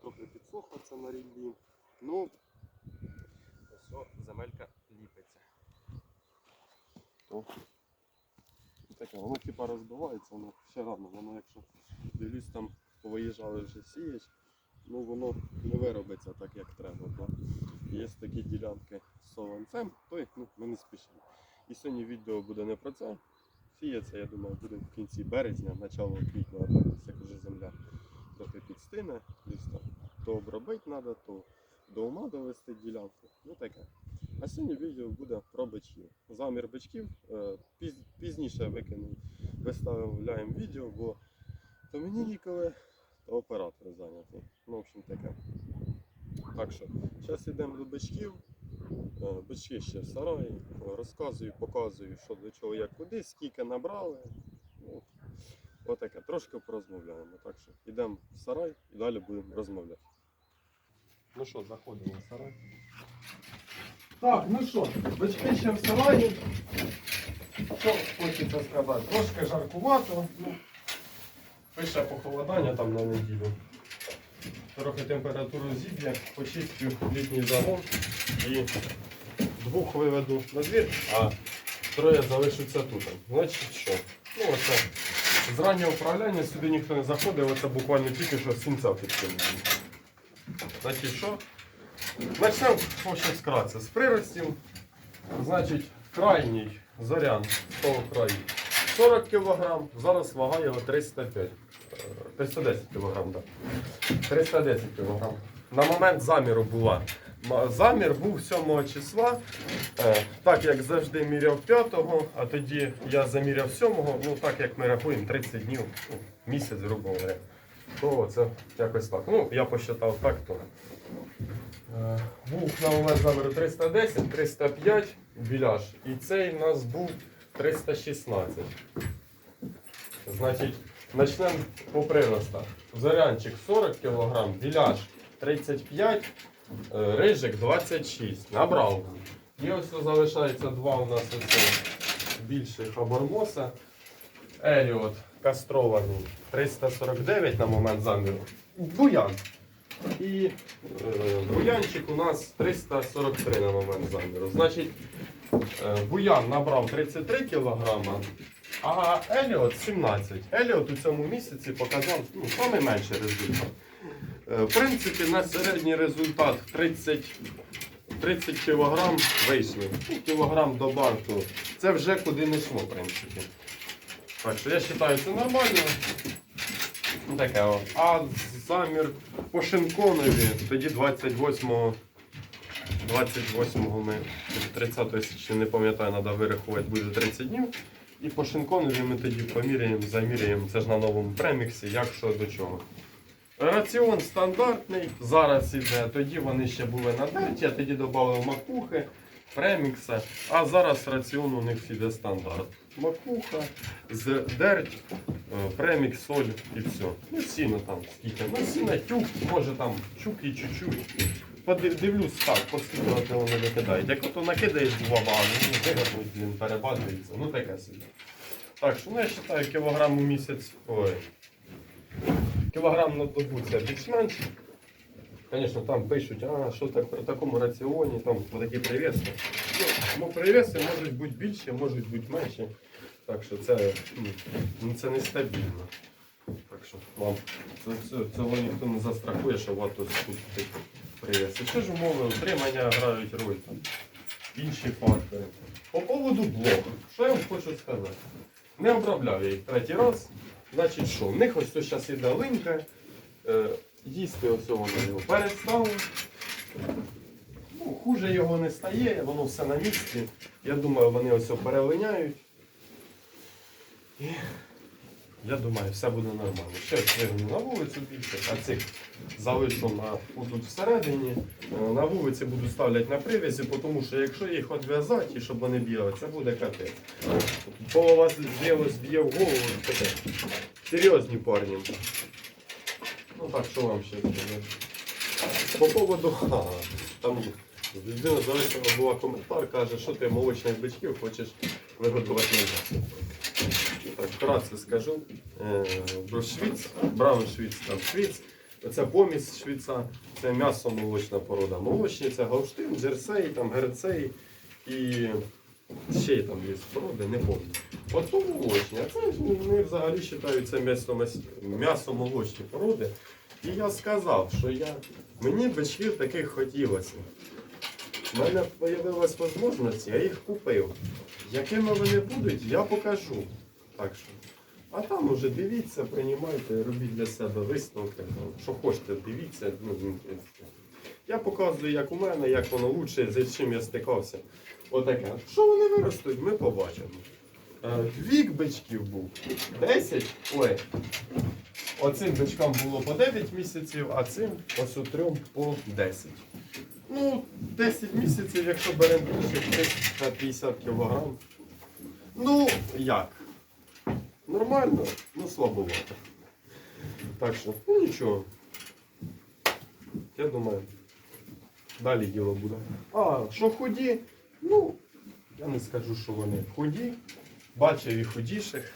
трохи підсохла, це на ріллі. Ну, ось земелька ліпиться. То таке, воно типа розбивається, воно ще рано, воно якщо дивлюсь там повиїжджали вже сіяч, ну воно не виробиться так, як треба. Бо є такі ділянки з солонцем, то й, ну, ми не спішимо. І сьогодні відео буде не про це. Сіється, я думаю, буде в кінці березня, начало квітня, як вже земля трохи підстине, там то обробити треба, то до ума довести ділянку. Ну таке. А сьогодні відео буде про бичків. Замір бичків е, піз- пізніше викину, виставляємо відео, бо то мені ніколи, то оператор зайнятий. Ну, в общем таке. Так що, зараз йдемо до бичків. Е, Бички ще в сараї, розказую, показую, що до чого, як куди, скільки набрали. Ну, отаке, трошки порозмовляємо. Так що йдемо в сарай і далі будемо розмовляти. Ну що, заходимо в сарай. Так, ну що, бички ще в сараї. Що хочеться сказати? Трошки жаркувато. Ну, пише похолодання там на неділю. Трохи температуру зіб'є, почистю літній загон і двох виведу на двір, а троє залишаться тут. Значить що? Ну оце з управління сюди ніхто не заходив, оце буквально тільки що сінця підкинули. Значить що? Почнемо ще. З приростів. Значить, крайній зорян з того краю 40 кг, зараз вага його 305. е, 310 кг, так. 310 кг. На момент заміру була. Замір був 7 числа, е, так як завжди міряв 5-го, а тоді я заміряв 7-го, ну так як ми рахуємо 30 днів, ну, місяць, грубо говоря. То це якось так. Ну, я посчитав так, то. Е, Був на момент заміру 310, 305 біляш. І цей у нас був 316. Значить, почнемо по приростах. Зорянчик 40 кг, біляш 35 Е, Рижик 26. Набрав. І ось залишається два у нас ось більших абормоса. Еліот кастрований 349 на момент заміру. Буян. І е, буянчик у нас 343 на момент заміру. Значить, е, буян набрав 33 кг, а Еліот 17. Еліот у цьому місяці показав ну, найменший результат. Е, В принципі, на середній результат 30, 30 кг вийшли. Ну, кілограм до барту. Це вже куди не йшло, в принципі. Так що я вважаю, це нормально. Ну, Таке, о. А замір по Шинконові тоді 28 28-го ми 30 січня не пам'ятаю, треба вирахувати, буде 30 днів. І по Шинконові ми тоді поміряємо, заміряємо, це ж на новому преміксі, як що до чого. Раціон стандартний, зараз іде, тоді вони ще були на дерті, я тоді додав макухи, премікса, а зараз раціон у них іде стандарт. Макуха, дерть, е, премікс, соль і все. Ну сіно там скільки. Ну сіно, тюк, може там чук і чуть-чуть. Дивлюсь так, поскільки воно не кидають. Як ото накидаєш два багато, ну блін, перебазується. Ну таке собі. Так що ну, я вважаю, кілограм у місяць. Ой, кілограм на добу це більш-менш. Звісно, там пишуть, а що так при такому раціоні, там такі привіси. Ну, привіси можуть бути більші, можуть бути менші. Так що це, ну, це нестабільно. Так що вам це, це, цього ніхто не застрахує, що вас тут привіси. Ще ж умови утримання грають роль там. Інші фактори. По поводу блогу, що я вам хочу сказати? Не обробляв я їх третій раз. Значить що, в них ось зараз іде линька, е, їсти ось воно його перестало. Ну, хуже його не стає, воно все на місці. Я думаю, вони ось перелиняють. Я думаю, все буде нормально. Ще вигну на вулицю більше, а цих залишу на, отут всередині. Е, На вулиці буду ставляти на привязі, тому що якщо їх відв'язати щоб вони бігали, це буде капець. Голова зліво зб'є в голову, таке. Серйозні парні. Ну так, що вам ще сказати? По поводу. А, там людина залишила була коментар, каже, що ти молочних бичків хочеш вигодувати на м'ясо. Вкратце скажу. Е, Брошвіц, Брауншвіц, там швіц. Це помість швіца, це м'ясо молочна порода. Молочні це гаустин, джерсей, там герцей і ще й там є породи, не пам'ятаю. То молочні, а це вони взагалі вважають це м'ясо, м'ясо молочні породи. І я сказав, що я, мені бичків таких хотілося. У мене з'явилась можливість, я їх купив. Якими вони будуть, я покажу. Так що. А там уже дивіться, приймайте, робіть для себе висновки. Що хочете, дивіться. Ну, ну, я показую, як у мене, як воно лучше, з чим я стикався. Отаке. Що вони виростуть, ми побачимо. Е, Вік бичків був 10. Ой. Оцим бичкам було по 9 місяців, а цим ось трьом по 10. Ну, 10 місяців, якщо беремо більше 350 кг. Ну, як? Нормально, ну слабовато. Так що, ну нічого. Я думаю, далі діло буде. А, що худі? Ну, я не скажу, що вони худі. Бачив і худіших.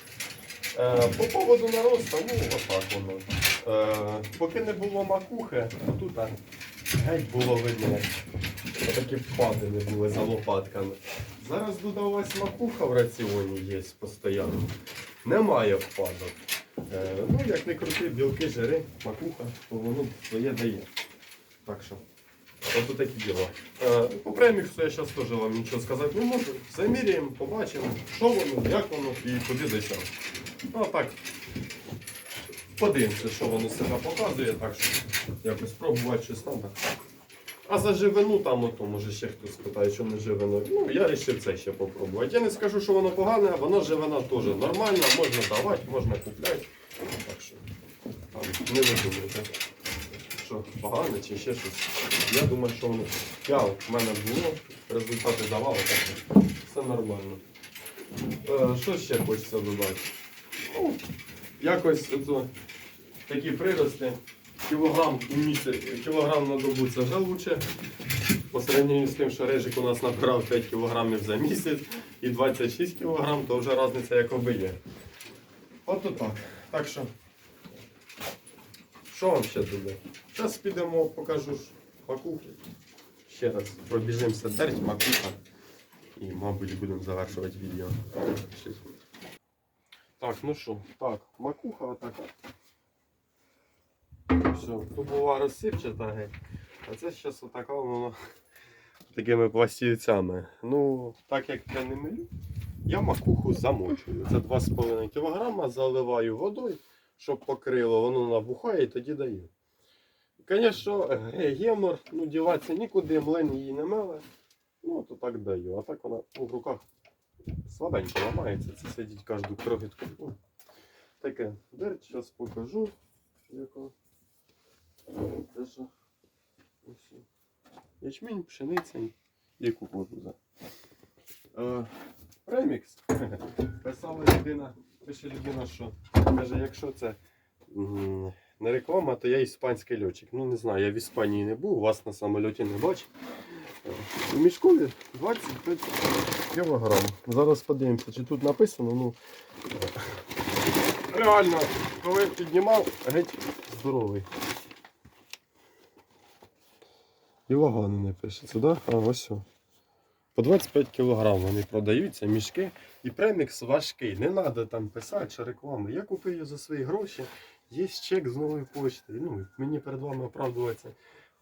Е, по поводу наросту, ну отак воно. Е, поки не було макухи, тут геть було видно, такі впадини були за лопатками. Зараз додалась макуха в раціоні є постійно. Немає впадок. Е, ну, як не крути, білки, жири, макуха, воно своє дає. Так що, от такі діла. Е, по преміксу я зараз теж вам нічого сказати не можу. Заміряємо, побачимо, що воно, як воно і куди до чого. Ну, так, подивимося, що воно себе показує, так що якось пробувати щось там. Так. А за живину там, ото, може ще хтось питає, що не живину. Ну, я вирішив це ще попробувати. Я не скажу, що воно погане, а воно живина теж нормальна, можна давати, можна купляти. Так що там, не видумайте, що погане чи ще щось. Я думаю, що воно. Я в мене було, результати давали, так що все нормально. Е, що ще хочеться додати? Ну, якось ото, такі прирости. Кілограм у місяць, кілограм на добу це вже лучше. По сравненню з тим, що режик у нас набирав 5 кілограмів за місяць і 26 кілограм, то вже різниця якоби є. От так. Так що. Що вам ще туди? Зараз підемо, покажу макухи. Ще раз пробіжимося дерть, макуха. І, мабуть, будемо завершувати відео. Так, ну що, так, макуха отака. Все, тут була розсипчата геть. А це зараз отака воно такими пластівцями. Ну, так як я не милю, я макуху замочую. Це 2,5 кг, заливаю водою, щоб покрило, воно набухає і тоді даю. Звісно, гемор, ну діватися нікуди, млин її не меле. Ну, то так даю. А так вона в руках слабенько ламається. Це сидіть кожну крохітку. Таке дерть, зараз покажу. Яко. Ячмінь, пшениця і кукурудза. Е, премікс. Писала людина, пише людина, що каже, якщо це не реклама, то я іспанський льотчик. Ну не знаю, я в Іспанії не був, вас на самольоті не бачив. Е, У мішкові 25 кг. Зараз подивимося, чи тут написано. Ну, е, реально, коли піднімав, геть здоровий. І вагони не пишеться, да? А ось. По 25 кг вони продаються, мішки. І премікс важкий. Не треба там писати, що реклами. Я купив її за свої гроші. Є чек з нової почти. Ну, мені перед вами оправдуватися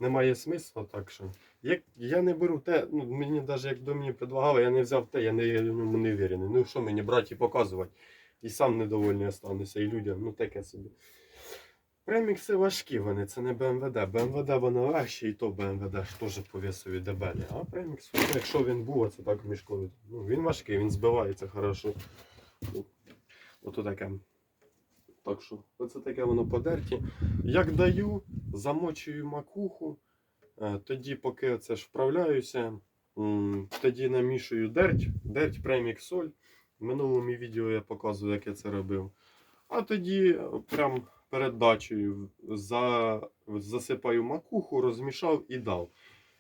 немає смисла, так що. Як, я не беру те, ну мені навіть якби мені предлагали, я не взяв те, я не, я ньому не вірений. Ну що мені брати і показувати? І сам недовольний остануся, і людям, ну таке собі. Премікси важкі вони, це не БМВД. БМВД воно легше, і то БМВД теж по дебелі. А премікс, якщо він був, це так мішковий. Ну, він важкий, він збивається хорошо. Ну, Ото таке. Так що, оце таке воно подерті. Як даю, замочую макуху, е, тоді, поки це ж вправляюся, тоді намішую дерть, дерть премікс соль. В минулому відео я показую, як я це робив. А тоді прям перед за, засипаю макуху, розмішав і дав.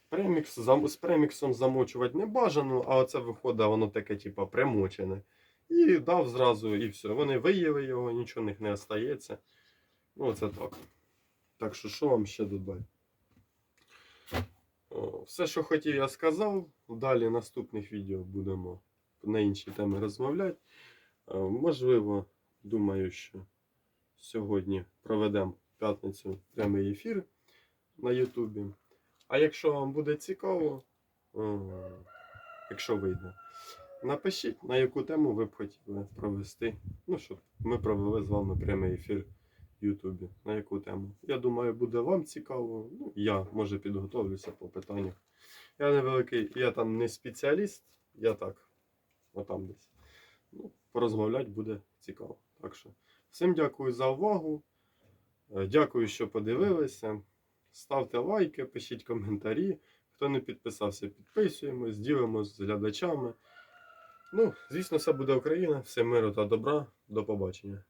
Премікс, з преміксом замочувати не бажано, а оце виходить, воно таке, типу, примочене. І дав зразу, і все. Вони виїли його, нічого в них не остається. Ну, оце так. Так що, що вам ще додати? Все, що хотів, я сказав. Далі наступних відео будемо на інші теми розмовляти. Можливо, думаю, що сьогодні проведемо п'ятницю прямий ефір на Ютубі. А якщо вам буде цікаво, якщо вийде, напишіть, на яку тему ви б хотіли провести. Ну, щоб ми провели з вами прямий ефір в Ютубі. На яку тему? Я думаю, буде вам цікаво. Ну, я може підготовлюся по питаннях. Я невеликий, я там не спеціаліст, я так, отам десь. Ну, порозмовляти буде цікаво. Так що, всім дякую за увагу. Е, Дякую, що подивилися. Ставте лайки, пишіть коментарі. Хто не підписався, підписуємось, ділимось з глядачами. Ну, звісно, все буде Україна, все миру та добра. До побачення.